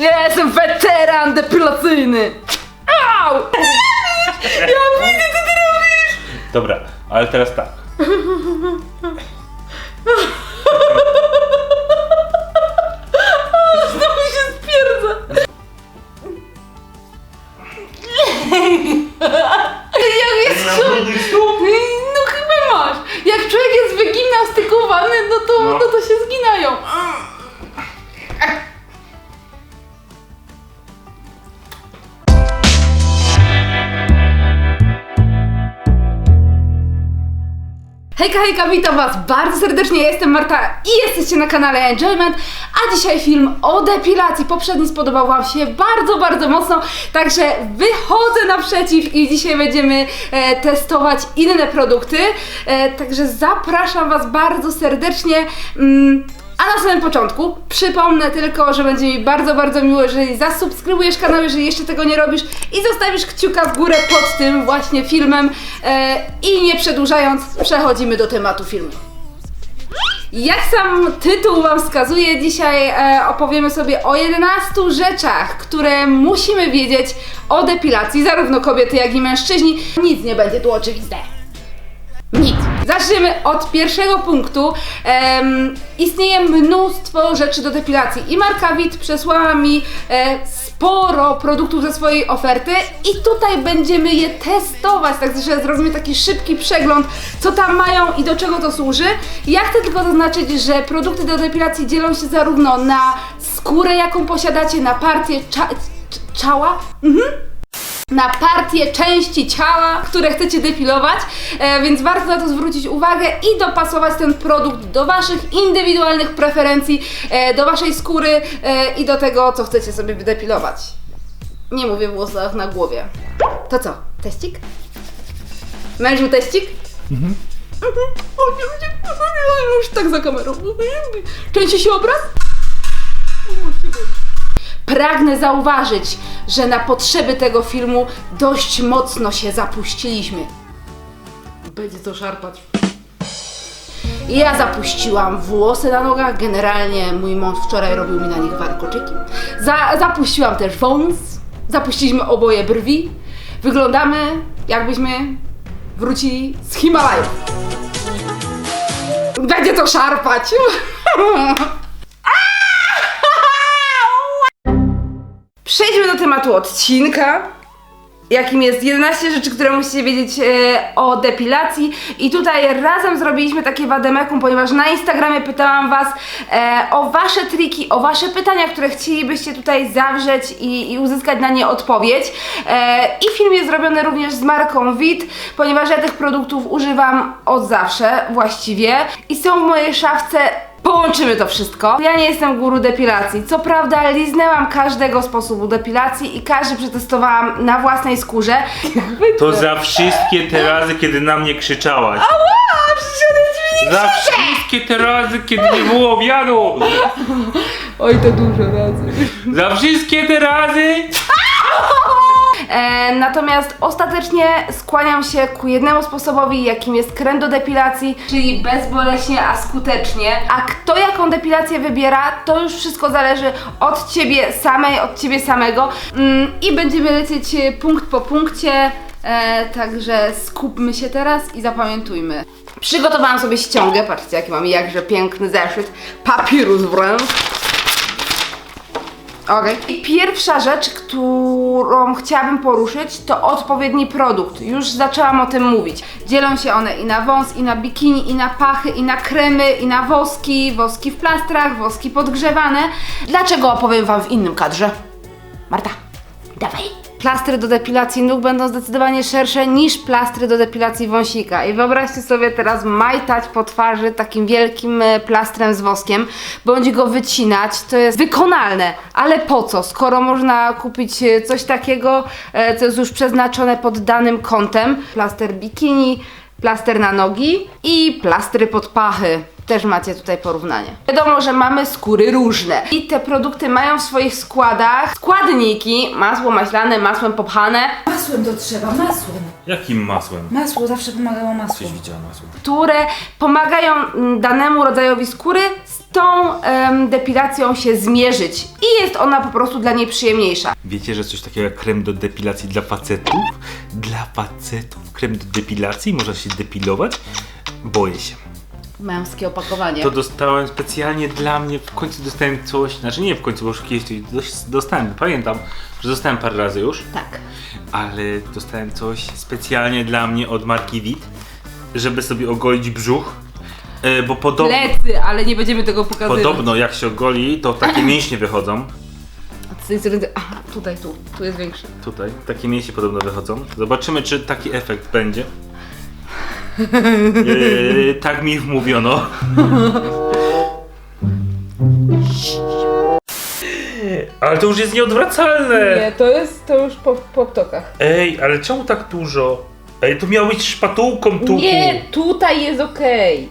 Ja jestem weteran depilacyjny! Au! Ja widzę, co ty robisz! Dobra, ale teraz tak. Hejka, hejka, witam was bardzo serdecznie, jestem Marta i jesteście na kanale Enjoyment, a dzisiaj film o depilacji. Poprzedni spodobał wam się bardzo, bardzo mocno, także wychodzę naprzeciw i dzisiaj będziemy e, testować inne produkty, e, także zapraszam was bardzo serdecznie. Mm, a na samym początku przypomnę tylko, że będzie mi bardzo, bardzo miło, jeżeli zasubskrybujesz kanał, jeżeli jeszcze tego nie robisz i zostawisz kciuka w górę pod tym właśnie filmem. E, I nie przedłużając, przechodzimy do tematu filmu. Jak sam tytuł Wam wskazuje, dzisiaj e, opowiemy sobie o 11 rzeczach, które musimy wiedzieć o depilacji, zarówno kobiety, jak i mężczyźni. Nic nie będzie tu oczywiste. Nic. Zaczniemy od pierwszego punktu. Em, istnieje mnóstwo rzeczy do depilacji i Marka Witt przesłała mi e, sporo produktów ze swojej oferty i tutaj będziemy je testować, także zrobimy taki szybki przegląd, co tam mają i do czego to służy. Ja chcę tylko zaznaczyć, że produkty do depilacji dzielą się zarówno na skórę, jaką posiadacie, na partię cza cz- czała, mhm na partie części ciała, które chcecie depilować, e, więc warto na to zwrócić uwagę i dopasować ten produkt do Waszych indywidualnych preferencji, e, do Waszej skóry e, i do tego, co chcecie sobie wydepilować. Nie mówię w włosach na głowie. To co? Teścik? Mężu teścik? Mhm. O, nie, nie, nie, Już tak za kamerą. Części się obraz? Pragnę zauważyć, że na potrzeby tego filmu dość mocno się zapuściliśmy. Będzie to szarpać. Ja zapuściłam włosy na nogach, generalnie mój mąż wczoraj robił mi na nich warkoczyki. Za, zapuściłam też wąs, zapuściliśmy oboje brwi. Wyglądamy jakbyśmy wrócili z Himalajów. Będzie to szarpać. tematu odcinka, jakim jest 11 rzeczy, które musicie wiedzieć e, o depilacji. I tutaj razem zrobiliśmy takie wademekum, ponieważ na Instagramie pytałam Was e, o Wasze triki, o Wasze pytania, które chcielibyście tutaj zawrzeć i, i uzyskać na nie odpowiedź. E, I film jest zrobiony również z marką Vit, ponieważ ja tych produktów używam od zawsze właściwie i są w mojej szafce Połączymy to wszystko. Ja nie jestem guru depilacji. Co prawda, liznęłam każdego sposobu depilacji i każdy przetestowałam na własnej skórze. To za wszystkie te razy, kiedy na mnie krzyczałaś. Ała, przyszedłem ci nie Za wszystkie te razy, kiedy nie było obiadu. Oj, to dużo razy. Za wszystkie te razy. E, natomiast ostatecznie skłaniam się ku jednemu sposobowi, jakim jest krem do depilacji, czyli bezboleśnie, a skutecznie. A kto jaką depilację wybiera, to już wszystko zależy od ciebie samej, od ciebie samego. Mm, I będziemy lecieć punkt po punkcie. E, także skupmy się teraz i zapamiętujmy. Przygotowałam sobie ściągę, patrzcie jaki mam jakże piękny zeszyt, papirus wręcz. Okej. I pierwsza rzecz, którą chciałabym poruszyć, to odpowiedni produkt. Już zaczęłam o tym mówić. Dzielą się one i na wąs, i na bikini, i na pachy, i na kremy, i na woski, woski w plastrach, woski podgrzewane. Dlaczego opowiem Wam w innym kadrze? Marta, dawaj. Plastry do depilacji nóg będą zdecydowanie szersze niż plastry do depilacji wąsika. I wyobraźcie sobie teraz majtać po twarzy takim wielkim e, plastrem z woskiem, bądź go wycinać. To jest wykonalne, ale po co? Skoro można kupić e, coś takiego, e, co jest już przeznaczone pod danym kątem. Plaster bikini, plaster na nogi i plastry pod pachy. Też macie tutaj porównanie. Wiadomo, że mamy skóry różne i te produkty mają w swoich składach składniki, masło maślane, masłem popchane, Masłem to trzeba, masłem. Jakim masłem? Masło zawsze pomagało masło. Coś widziała masłem. które pomagają mm, danemu rodzajowi skóry z tą em, depilacją się zmierzyć i jest ona po prostu dla niej przyjemniejsza. Wiecie, że coś takiego jak krem do depilacji dla facetów? Dla facetów krem do depilacji? Można się depilować? Boję się. Męskie opakowanie. To dostałem specjalnie dla mnie, w końcu dostałem coś, znaczy nie w końcu, bo już kiedyś dostałem, pamiętam, że dostałem parę razy już, Tak. ale dostałem coś specjalnie dla mnie od marki Vit, żeby sobie ogolić brzuch, e, bo podobno, Plecy, ale nie będziemy tego pokazywać. podobno jak się ogoli, to takie mięśnie wychodzą, A strony, aha, tutaj, tu, tu jest większy. tutaj, takie mięśnie podobno wychodzą. Zobaczymy, czy taki efekt będzie. E, tak mi wmówiono. Ale to już jest nieodwracalne! Nie, to jest, to już po, po ptokach. Ej, ale czemu tak dużo? Ej, to miało być szpatułką tu. Nie, tutaj jest okej.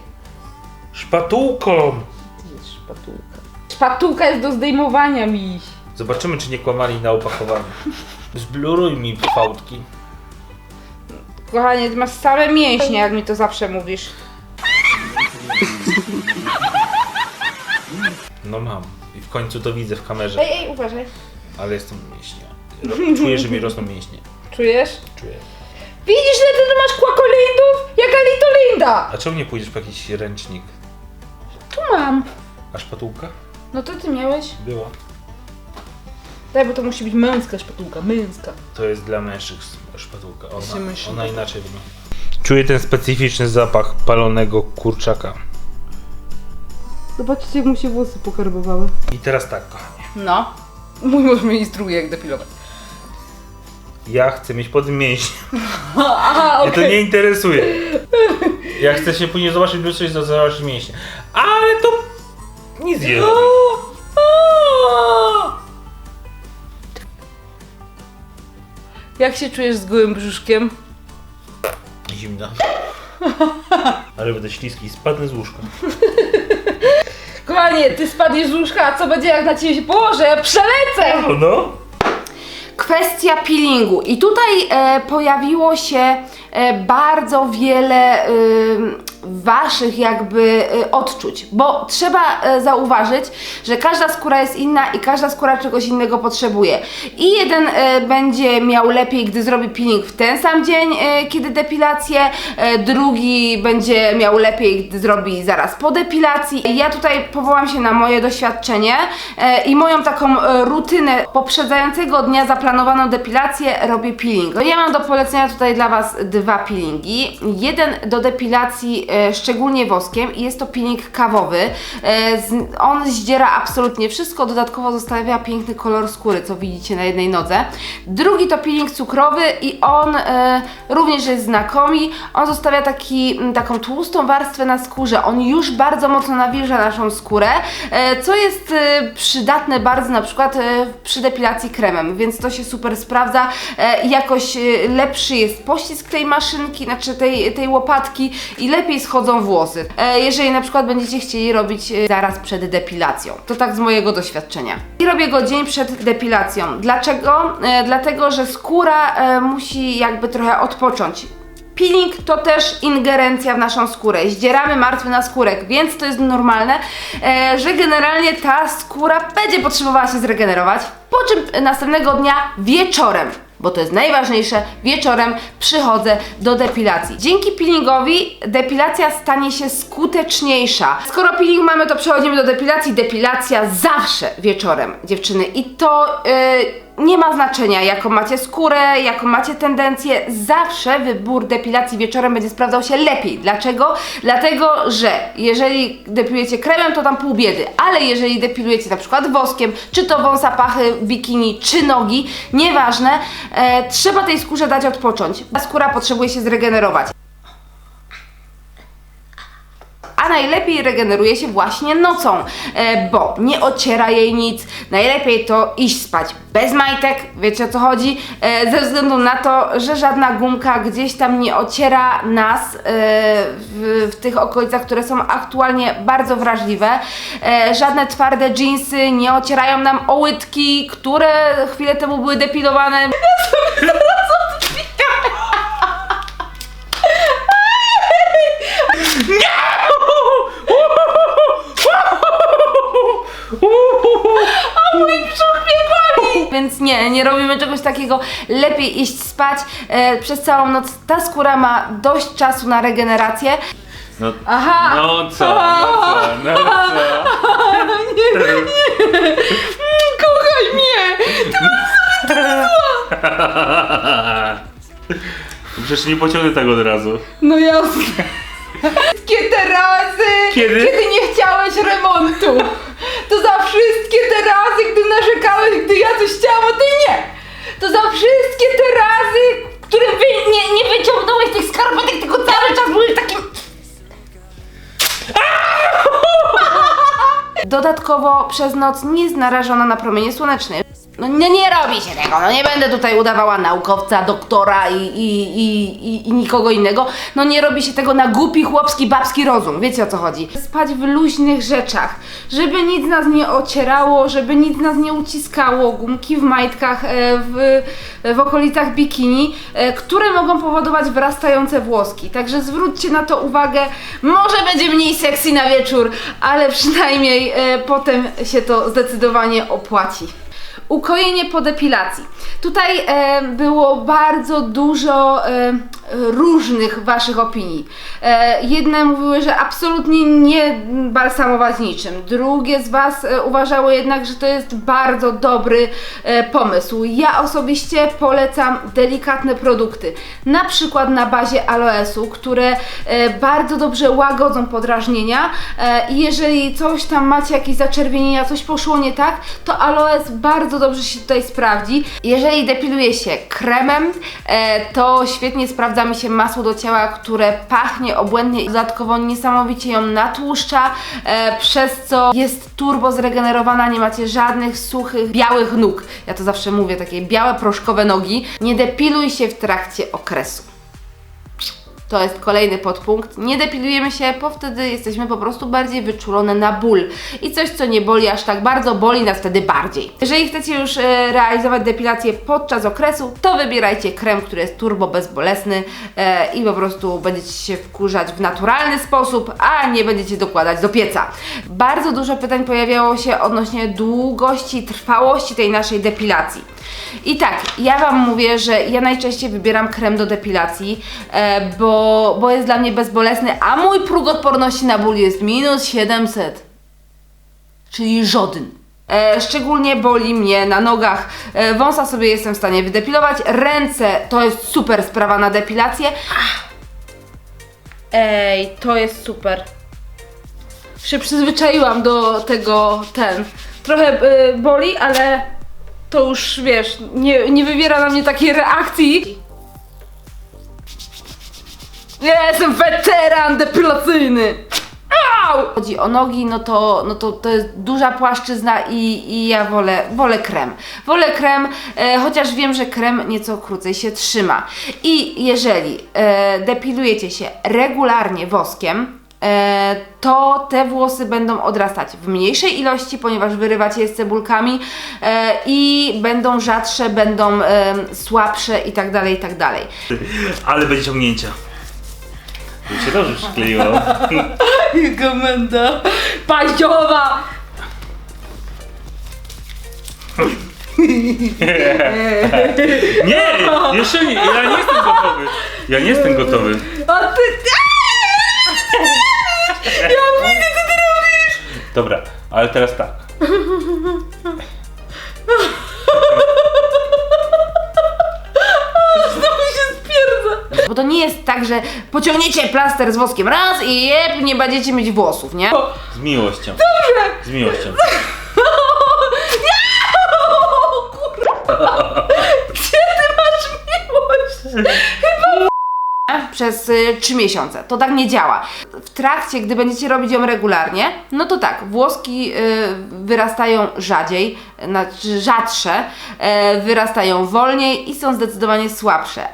Szpatułką. Jest szpatułka. Szpatułka jest do zdejmowania, miś. Zobaczymy, czy nie kłamali na opakowaniu. Zbluruj mi fałdki. Kochanie, ty masz same mięśnie, jak mi to zawsze mówisz. No mam. I w końcu to widzę w kamerze, Ej, ej, uważaj. ale jestem mięśnie. Ro- Czuję, że mi rosną mięśnie. Czujesz? Czuję. Widzisz, że ty tu masz kłakolindów? Jaka litolinda! A czemu nie pójdziesz po jakiś ręcznik? Tu mam. A szpatułka? No to ty miałeś. Była. Daj, bo to musi być męska szpatułka, męska. To jest dla mężczyzn szpatułka. Ona, ona inaczej wygląda. Czuję ten specyficzny zapach palonego kurczaka. Zobaczcie, jak mu się włosy pokarbowały. I teraz tak, kochanie. No. Mój mąż mnie instruuje, jak depilować. Ja chcę mieć pod mięśnie. Aha, Mnie to nie interesuje. Ja chcę się później zobaczyć do coś, to zobaczyć mięśnie. Ale to nic nie robi. Jak się czujesz z gołym brzuszkiem? Zimna. Ale będę śliski i spadnę z łóżka. Kochanie, ty spadniesz z łóżka, a co będzie jak na ciebie się położę? Przelecę! No, no. Kwestia peelingu. I tutaj e, pojawiło się e, bardzo wiele e, waszych jakby e, odczuć, bo trzeba e, zauważyć, że każda skóra jest inna i każda skóra czegoś innego potrzebuje. I jeden e, będzie miał lepiej, gdy zrobi peeling w ten sam dzień, kiedy depilację, drugi będzie miał lepiej, gdy zrobi zaraz po depilacji. Ja tutaj powołam się na moje doświadczenie i moją taką rutynę poprzedzającego dnia zaplanowaną depilację robię peeling. No Ja mam do polecenia tutaj dla Was dwa peelingi. Jeden do depilacji szczególnie woskiem i jest to peeling kawowy. E, on zdziera absolutnie wszystko, dodatkowo zostawia piękny kolor skóry, co widzicie na jednej nodze. Drugi to peeling cukrowy i on e, również jest znakomi. On zostawia taki, taką tłustą warstwę na skórze. On już bardzo mocno nawilża naszą skórę, e, co jest e, przydatne bardzo na przykład e, przy depilacji kremem, więc to się super sprawdza. E, jakoś e, lepszy jest pościsk tej maszynki, znaczy tej, tej łopatki i lepiej schodzą włosy. E, jeżeli na przykład będziecie chcieli robić e, zaraz przed depilacją. To tak z mojego doświadczenia. I robię go dzień przed depilacją. Dlaczego? E, dlatego, że skóra e, musi jakby trochę odpocząć. Peeling to też ingerencja w naszą skórę. Zdzieramy martwy naskórek, więc to jest normalne, e, że generalnie ta skóra będzie potrzebowała się zregenerować. Po czym następnego dnia wieczorem, bo to jest najważniejsze, wieczorem przychodzę do depilacji. Dzięki peelingowi depilacja stanie się skuteczniejsza. Skoro peeling mamy, to przechodzimy do depilacji. Depilacja zawsze wieczorem, dziewczyny. I to. e, nie ma znaczenia, jaką macie skórę, jaką macie tendencję, zawsze wybór depilacji wieczorem będzie sprawdzał się lepiej. Dlaczego? Dlatego, że jeżeli depilujecie kremem, to tam pół biedy, ale jeżeli depilujecie na przykład woskiem, czy to wąsa, pachy, bikini, czy nogi, nieważne, e, trzeba tej skórze dać odpocząć. Ta skóra potrzebuje się zregenerować. A najlepiej regeneruje się właśnie nocą, e, bo nie ociera jej nic. Najlepiej to iść spać bez majtek, wiecie o co chodzi, e, ze względu na to, że żadna gumka gdzieś tam nie ociera nas e, w, tych okolicach, które są aktualnie bardzo wrażliwe. Żadne twarde jeansy nie ocierają nam o łydki, które chwilę temu były depilowane. Więc nie, nie robimy czegoś takiego. Lepiej iść spać e, przez całą noc. Ta skóra ma dość czasu na regenerację. No, Aha! no co, no co, no co? nie, nie, nie! Kochaj mnie! Przecież nie pociągnę tego od razu. No jasne. Wszystkie te razy, Kiedy? nie chciałeś remontu. To za wszystkie te razy, gdy narzekałeś, gdy ja coś chciałam, a ty nie. To za wszystkie te razy, które wy, nie, nie wyciągnąłeś tych skarpetek, tylko cały czas byłeś takim... Dodatkowo przez noc nie jest narażona na promienie słoneczne. No nie, nie robi się tego, no nie będę tutaj udawała naukowca, doktora i, i, i, i, i nikogo innego. No nie robi się tego na głupi, chłopski, babski rozum, wiecie o co chodzi. Spać w luźnych rzeczach, żeby nic nas nie ocierało, żeby nic nas nie uciskało, gumki w majtkach, e, w, w okolicach bikini, e, które mogą powodować wyrastające włoski. Także zwróćcie na to uwagę, może będzie mniej sexy na wieczór, ale przynajmniej e, potem się to zdecydowanie opłaci. Ukojenie po depilacji. Tutaj e, było bardzo dużo e, różnych Waszych opinii. E, jedne mówiły, że absolutnie nie balsamować niczym. Drugie z Was e, uważało jednak, że to jest bardzo dobry e, pomysł. Ja osobiście polecam delikatne produkty. Na przykład na bazie aloesu, które e, bardzo dobrze łagodzą podrażnienia e, i jeżeli coś tam macie, jakieś zaczerwienienia, coś poszło nie tak, to aloes bardzo dobrze się tutaj sprawdzi. Jeżeli depiluje się kremem, e, to świetnie sprawdza mi się masło do ciała, które pachnie obłędnie i dodatkowo niesamowicie ją natłuszcza, e, przez co jest turbo zregenerowana, nie macie żadnych suchych, białych nóg. Ja to zawsze mówię, takie białe, proszkowe nogi. Nie depiluj się w trakcie okresu. To jest kolejny podpunkt. Nie depilujemy się, bo wtedy jesteśmy po prostu bardziej wyczulone na ból. I coś, co nie boli aż tak bardzo, boli nas wtedy bardziej. Jeżeli chcecie już e, realizować depilację podczas okresu, to wybierajcie krem, który jest turbo bezbolesny e, i po prostu będziecie się wkurzać w naturalny sposób, a nie będziecie dokładać do pieca. Bardzo dużo pytań pojawiało się odnośnie długości trwałości tej naszej depilacji. I tak, ja Wam mówię, że ja najczęściej wybieram krem do depilacji, e, bo, bo jest dla mnie bezbolesny, a mój próg odporności na ból jest minus 700. Czyli żaden. E, szczególnie boli mnie na nogach. E, wąsa sobie jestem w stanie wydepilować. Ręce to jest super sprawa na depilację. Ej, to jest super. Się przyzwyczaiłam do tego, ten. Trochę y, boli, ale to już wiesz, nie, nie wywiera na mnie takiej reakcji. Ja jestem weteran depilacyjny! Au! Chodzi o nogi, no to, no to, to jest duża płaszczyzna i, i ja wolę, wolę krem. Wolę krem, e, chociaż wiem, że krem nieco krócej się trzyma. I jeżeli e, depilujecie się regularnie woskiem, to te włosy będą odrastać w mniejszej ilości, ponieważ wyrywacie je z cebulkami e, i będą rzadsze, będą e, słabsze i tak dalej, i tak dalej. Ale będzie ciągnięcia. To się dobrze przykleiło. Jego menda paździowa! Nie! Jeszcze nie, ja nie jestem gotowy. Ja nie jestem gotowy. A ty... Ja widzę, co ty robisz! Dobra, ale teraz tak. Znowu się spierdza! Bo to nie jest tak, że pociągniecie plaster z woskiem raz i jeb, nie będziecie mieć włosów, nie? Z miłością. Dobrze! Z miłością. Gdzie ty masz miłość? Przez y, 3 miesiące. To tak nie działa. W trakcie, gdy będziecie robić ją regularnie, no to tak, włoski y, wyrastają rzadziej, znaczy rzadsze, e, wyrastają wolniej i są zdecydowanie słabsze.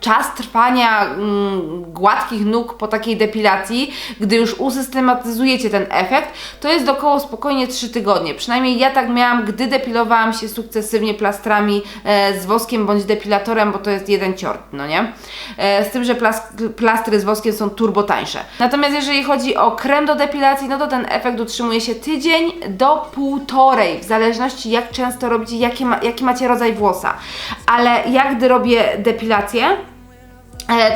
Czas trwania mm, gładkich nóg po takiej depilacji, gdy już usystematyzujecie ten efekt, to jest około spokojnie 3 tygodnie. Przynajmniej ja tak miałam, gdy depilowałam się sukcesywnie plastrami e, z woskiem bądź depilatorem, bo to jest jeden ciort, no nie? E, z tym, że plas plastry z woskiem są turbo tańsze. Natomiast jeżeli chodzi o krem do depilacji, no to ten efekt utrzymuje się tydzień do półtorej, w zależności jak często robicie, jaki, ma, jaki macie rodzaj włosa. Ale jak gdy robię depilację,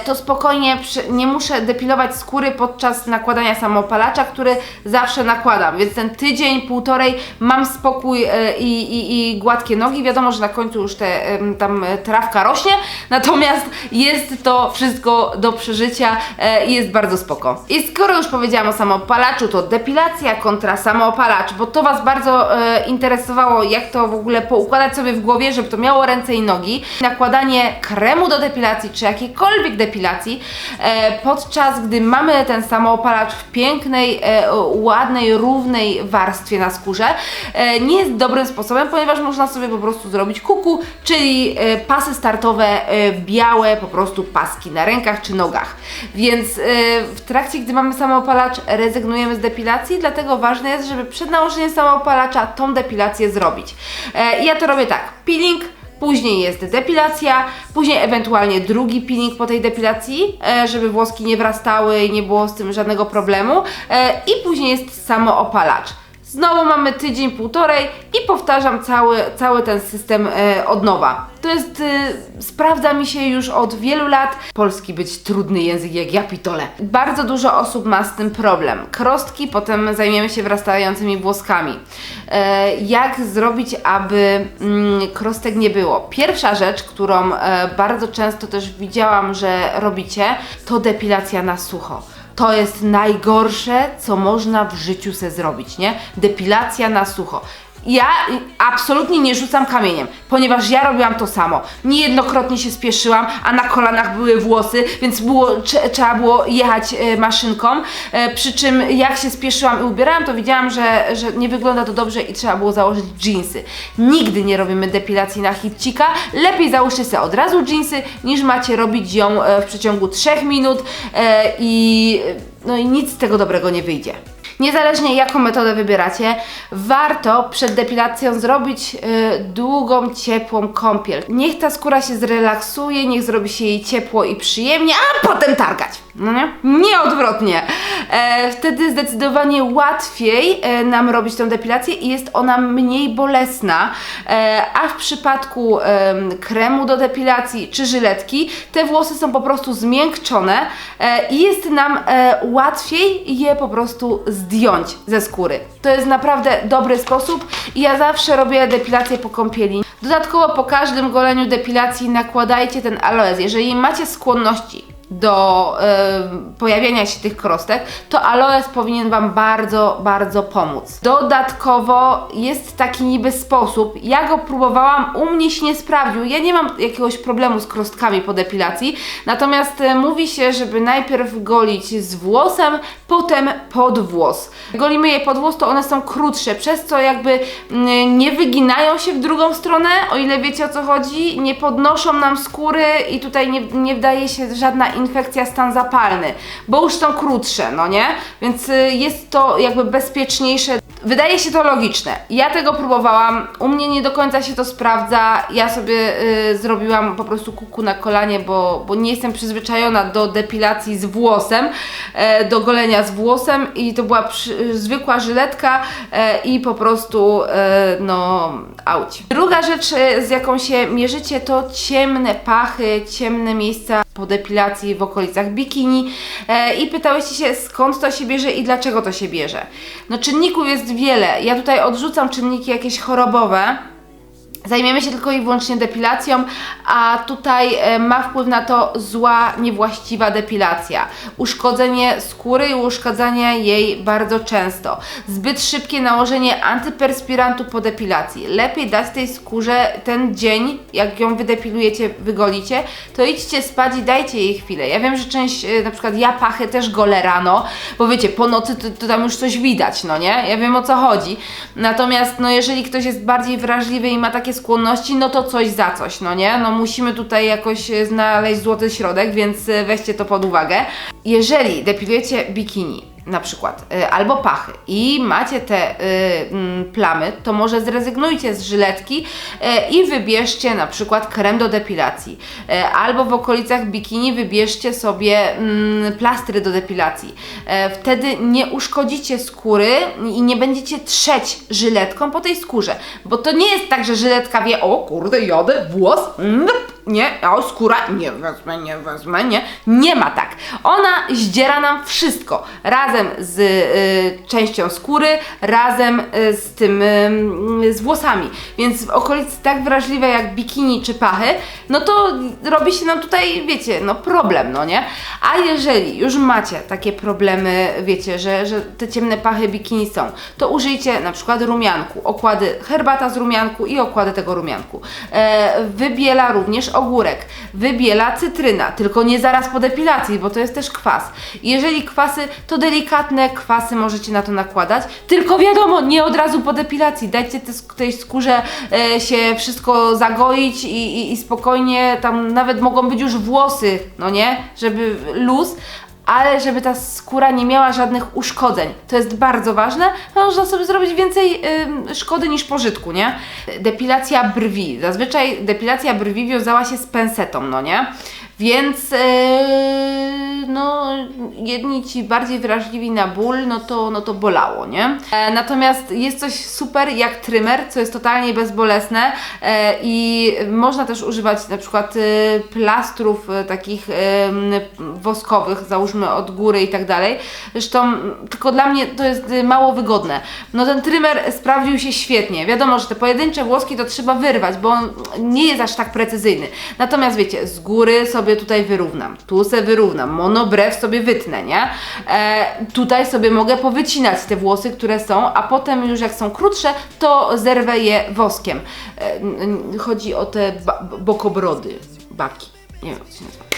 to spokojnie nie muszę depilować skóry podczas nakładania samoopalacza, który zawsze nakładam, więc ten tydzień, półtorej mam spokój e, i, i, i gładkie nogi. Wiadomo, że na końcu już te, tam e, trawka rośnie, natomiast jest to wszystko do przeżycia e, i jest bardzo spoko. I skoro już powiedziałam o samoopalaczu, to depilacja kontra samoopalacz, bo to Was bardzo e, interesowało, jak to w ogóle poukładać sobie w głowie, żeby to miało ręce i nogi. Nakładanie kremu do depilacji, czy jakiejkolwiek depilacji, e, podczas gdy mamy ten samoopalacz w pięknej, e, ładnej, równej warstwie na skórze, e, nie jest dobrym sposobem, ponieważ można sobie po prostu zrobić kuku, czyli pasy startowe białe, po prostu paski na rękach czy nogach. Więc w trakcie, gdy mamy samoopalacz, rezygnujemy z depilacji, dlatego ważne jest, żeby przed nałożeniem samoopalacza tą depilację zrobić. Ja to robię tak, peeling, Później jest depilacja, później ewentualnie drugi peeling po tej depilacji, e, żeby włoski nie wrastały i nie było z tym żadnego problemu. E, I później jest samoopalacz. Znowu mamy tydzień, półtorej i powtarzam cały, cały ten system e, od nowa. To jest, e, sprawdza mi się już od wielu lat. Polski być trudny język jak ja pitole. Bardzo dużo osób ma z tym problem. Krostki, potem zajmiemy się wrastającymi włoskami. E, jak zrobić, aby mm, krostek nie było? Pierwsza rzecz, którą e, bardzo często też widziałam, że robicie, to depilacja na sucho. To jest najgorsze, co można w życiu se zrobić, nie? Depilacja na sucho. Ja absolutnie nie rzucam kamieniem, ponieważ ja robiłam to samo. Niejednokrotnie się spieszyłam, a na kolanach były włosy, więc było, trze- trzeba było jechać e, maszynką. E, przy czym jak się spieszyłam i ubierałam, to widziałam, że, że nie wygląda to dobrze i trzeba było założyć jeansy. Nigdy nie robimy depilacji na hitcika. Lepiej załóżcie sobie od razu jeansy, niż macie robić ją e, w przeciągu 3 minut e, i, no i nic z tego dobrego nie wyjdzie. Niezależnie jaką metodę wybieracie, warto przed depilacją zrobić y, długą, ciepłą kąpiel. Niech ta skóra się zrelaksuje, niech zrobi się jej ciepło i przyjemnie, a potem targać. No nie? Nie odwrotnie. E, wtedy zdecydowanie łatwiej e, nam robić tą depilację i jest ona mniej bolesna. E, a w przypadku em, kremu do depilacji czy żyletki, te włosy są po prostu zmiękczone e, i jest nam e, łatwiej je po prostu zdjąć ze skóry. To jest naprawdę dobry sposób i ja zawsze robię depilację po kąpieli. Dodatkowo po każdym goleniu depilacji nakładajcie ten aloes. Jeżeli macie skłonności do pojawiania się tych krostek, to aloes powinien Wam bardzo, bardzo pomóc. Dodatkowo jest taki niby sposób, ja go próbowałam, u mnie się nie sprawdził, ja nie mam jakiegoś problemu z krostkami po depilacji, natomiast e, mówi się, żeby najpierw golić z włosem, potem pod włos. Golimy je pod włos, to one są krótsze, przez co jakby mm, nie wyginają się w drugą stronę, o ile wiecie o co chodzi, nie podnoszą nam skóry i tutaj nie, nie wdaje się żadna infekcja, stan zapalny, bo już są krótsze, no nie? Więc y, jest to jakby bezpieczniejsze. Wydaje się to logiczne. Ja tego próbowałam, u mnie nie do końca się to sprawdza. Ja sobie y, zrobiłam po prostu kuku na kolanie, bo, bo nie jestem przyzwyczajona do depilacji z włosem, e, do golenia z włosem i to była przy, zwykła żyletka e, i po prostu e, no auć. Druga rzecz, z jaką się mierzycie, to ciemne pachy, ciemne miejsca po depilacji w okolicach bikini e, i pytałyście się skąd to się bierze i dlaczego to się bierze. No czynników jest wiele. Ja tutaj odrzucam czynniki jakieś chorobowe, Zajmiemy się tylko i wyłącznie depilacją, a tutaj e, ma wpływ na to zła, niewłaściwa depilacja. Uszkodzenie skóry i uszkadzanie jej bardzo często. Zbyt szybkie nałożenie antyperspirantu po depilacji. Lepiej dać tej skórze ten dzień, jak ją wydepilujecie, wygolicie, to idźcie spać i dajcie jej chwilę. Ja wiem, że część, e, na przykład ja pachy też golę rano, bo wiecie, po nocy to, to tam już coś widać, no nie? Ja wiem o co chodzi. Natomiast, no jeżeli ktoś jest bardziej wrażliwy i ma takie skłonności, no to coś za coś, no nie? No musimy tutaj jakoś e, znaleźć złoty środek, więc e, weźcie to pod uwagę. Jeżeli depilujecie bikini, na przykład, y, albo pachy i macie te y, mm, plamy, to może zrezygnujcie z żyletki y, i wybierzcie na przykład krem do depilacji. Albo w okolicach bikini wybierzcie sobie mm, plastry do depilacji. Wtedy nie uszkodzicie skóry i nie będziecie trzeć żyletką po tej skórze, bo to nie jest tak, że żyletka wie, o kurde, jadę, włos, mm, nie, a skóra, nie wezmę, nie wezmę, nie. Nie ma tak. Ona zdziera nam wszystko. Razem z y, częścią skóry, razem y, z tym, y, z włosami. Więc w okolicy tak wrażliwej jak bikini czy pachy, no to robi się nam tutaj, wiecie, no problem, no nie? A jeżeli już macie takie problemy, wiecie, że, że te ciemne pachy bikini są, to użyjcie na przykład rumianku, okłady herbata z rumianku i okłady tego rumianku. E, wybiela również ogórek, wybiela cytryna, tylko nie zaraz po depilacji, bo to jest też kwas. Jeżeli kwasy, to delikatne kwasy możecie na to nakładać, tylko wiadomo, nie od razu po depilacji. Dajcie te, tej skórze e, się wszystko zagoić i, i, i spokojnie, tam nawet mogą być już włosy, no nie, żeby luz, ale żeby ta skóra nie miała żadnych uszkodzeń. To jest bardzo ważne, można sobie zrobić więcej ym, szkody niż pożytku, nie? Depilacja brwi. Zazwyczaj depilacja brwi wiązała się z pensetą, no nie? Więc yy, no, jedni ci bardziej wrażliwi na ból, no to, no to bolało, nie? E, natomiast jest coś super jak trymer, co jest totalnie bezbolesne e, i można też używać na przykład e, plastrów e, takich em, woskowych, załóżmy od góry i tak dalej. Zresztą tylko dla mnie to jest e, mało wygodne. No ten trymer sprawdził się świetnie. Wiadomo, że te pojedyncze włoski to trzeba wyrwać, bo on nie jest aż tak precyzyjny. Natomiast wiecie, z góry sobie tutaj wyrównam, tu se wyrównam, monobrew sobie wytnę, nie? E, tutaj sobie mogę powycinać te włosy, które są, a potem już jak są krótsze, to zerwę je woskiem. E, chodzi o te bokobrody, baki, nie wiem jak się nazywa.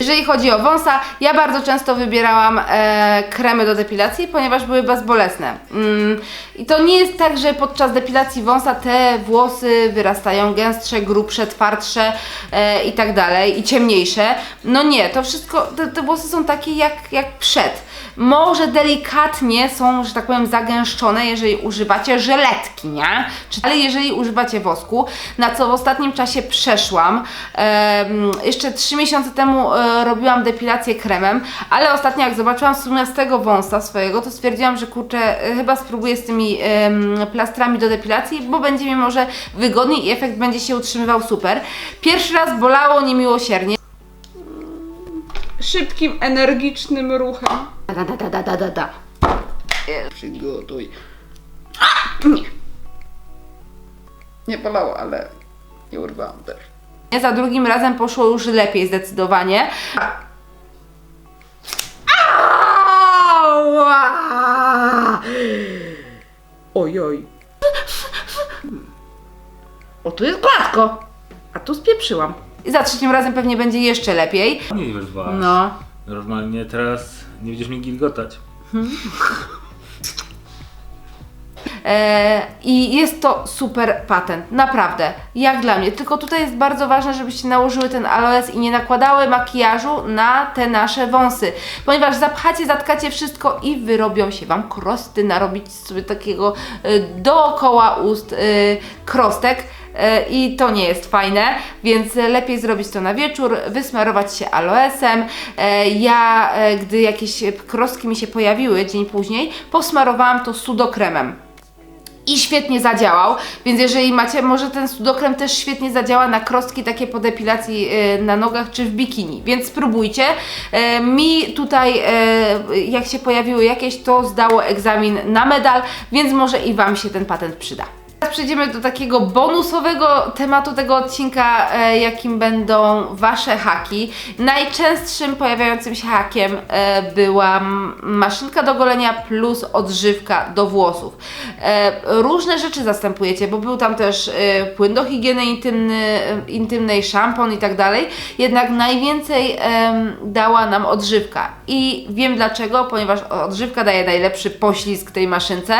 Jeżeli chodzi o wąsa, ja bardzo często wybierałam e, kremy do depilacji, ponieważ były bezbolesne. Mm, I to nie jest tak, że podczas depilacji wąsa te włosy wyrastają gęstsze, grubsze, twardsze e, i tak dalej, i ciemniejsze. No nie, to wszystko, te, te włosy są takie jak, jak przed. Może delikatnie są, że tak powiem, zagęszczone, jeżeli używacie żeletki, nie? Ale jeżeli używacie wosku, na co w ostatnim czasie przeszłam, jeszcze 3 miesiące temu e, robiłam depilację kremem, ale ostatnio jak zobaczyłam sumiastego wąsa swojego, to stwierdziłam, że kurczę, e, chyba spróbuję z tymi plastrami do depilacji, bo będzie mi może wygodniej i efekt będzie się utrzymywał super. Pierwszy raz bolało niemiłosiernie. Szybkim, energicznym ruchem. Da, da, da, da, da, da, da. Przygotuj. A! Nie. Nie bolało, ale nie urwałam też. Nie, za drugim razem poszło już lepiej zdecydowanie. Ała! Ojoj. O, tu jest gładko, a tu spieprzyłam. I za trzecim razem pewnie będzie jeszcze lepiej. Nie wyrwałaś. No. Normalnie teraz nie będziesz mi gilgotać. E, I jest to super patent, naprawdę, jak dla mnie. Tylko tutaj jest bardzo ważne, żebyście nałożyły ten aloes i nie nakładały makijażu na te nasze wąsy, ponieważ zapchacie, zatkacie wszystko i wyrobią się Wam krosty, narobić sobie takiego e, dookoła ust e, krostek. I to nie jest fajne, więc lepiej zrobić to na wieczór, wysmarować się aloesem. Ja, gdy jakieś krostki mi się pojawiły dzień później, posmarowałam to sudokremem i świetnie zadziałał, więc jeżeli macie, może ten sudokrem też świetnie zadziała na krostki takie po depilacji y, na nogach czy w bikini, więc spróbujcie. E, mi tutaj, e, jak się pojawiły jakieś, to zdało egzamin na medal, więc może i Wam się ten patent przyda. Przejdziemy do takiego bonusowego tematu tego odcinka, e, jakim będą Wasze haki. Najczęstszym pojawiającym się hakiem e, była maszynka do golenia plus odżywka do włosów. E, różne rzeczy zastępujecie, bo był tam też płyn do higieny intymny, intymnej, szampon i tak dalej. Jednak najwięcej dała nam odżywka. I wiem dlaczego, ponieważ odżywka daje najlepszy poślizg tej maszynce.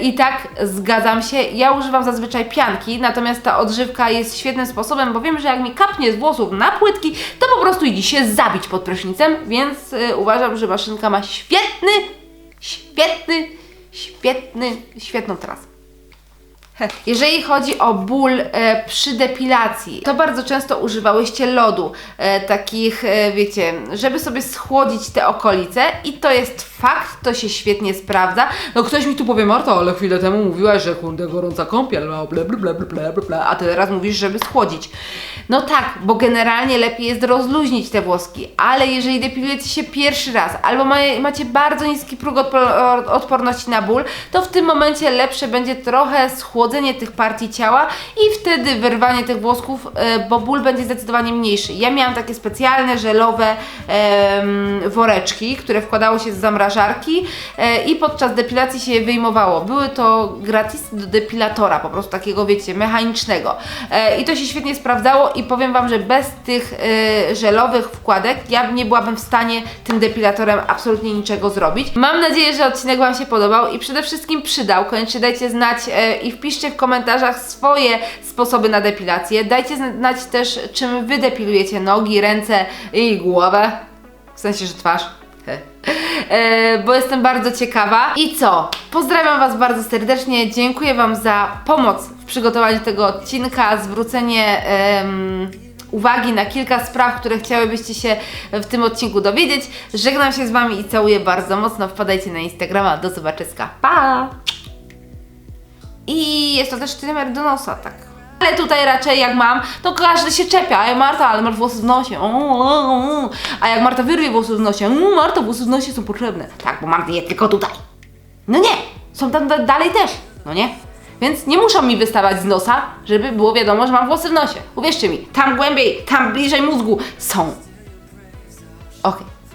I tak zgadzam się. Ja używam zazwyczaj pianki, natomiast ta odżywka jest świetnym sposobem, bo wiem, że jak mi kapnie z włosów na płytki, to po prostu idzie się zabić pod prysznicem, więc e, uważam, że maszynka ma świetny, świetny, świetny, świetną trasę. Jeżeli chodzi o ból e, przy depilacji, to bardzo często używałyście lodu, e, takich, e, wiecie, żeby sobie schłodzić te okolice i to jest fakt, to się świetnie sprawdza. No ktoś mi tu powie, Marta, ale chwilę temu mówiłaś, że kurde gorąca kąpiel, bla bla bla bla bla bla, a teraz mówisz, żeby schłodzić. No tak, bo generalnie lepiej jest rozluźnić te włoski, ale jeżeli depilujecie się pierwszy raz albo ma, macie bardzo niski próg odpo- odporności na ból, to w tym momencie lepsze będzie trochę schłodzenie tych partii ciała i wtedy wyrwanie tych włosków, e, bo ból będzie zdecydowanie mniejszy. Ja miałam takie specjalne żelowe woreczki, które wkładało się z zamrażarki e, i podczas depilacji się je wyjmowało. Były to gratis do depilatora, po prostu takiego, wiecie, mechanicznego. E, I to się świetnie sprawdzało i powiem Wam, że bez tych e, żelowych wkładek ja nie byłabym w stanie tym depilatorem absolutnie niczego zrobić. Mam nadzieję, że odcinek Wam się podobał i przede wszystkim przydał. Koniecznie dajcie znać i wpiszcie w komentarzach swoje sposoby na depilację. Dajcie znać też, czym Wy depilujecie nogi, ręce i głowę. W sensie, że twarz. E, bo jestem bardzo ciekawa. I co? Pozdrawiam Was bardzo serdecznie. Dziękuję Wam za pomoc w przygotowaniu tego odcinka, zwrócenie uwagi na kilka spraw, które chciałybyście się w tym odcinku dowiedzieć. Żegnam się z Wami i całuję bardzo mocno. Wpadajcie na Instagrama. Do zobaczyska. Pa! I jest to też numer do nosa, tak. Ale tutaj raczej jak mam, to każdy się czepia. Ej Marta, ale masz włosy w nosie. A jak Marta wyrwie włosy w nosie, "Mm, Marta, włosy w nosie są potrzebne. Tak, bo mam je tylko tutaj. No nie, są tam da- dalej też, no nie? Więc nie muszą mi wystawać z nosa, żeby było wiadomo, że mam włosy w nosie. Uwierzcie mi, tam głębiej, tam bliżej mózgu są. Okej.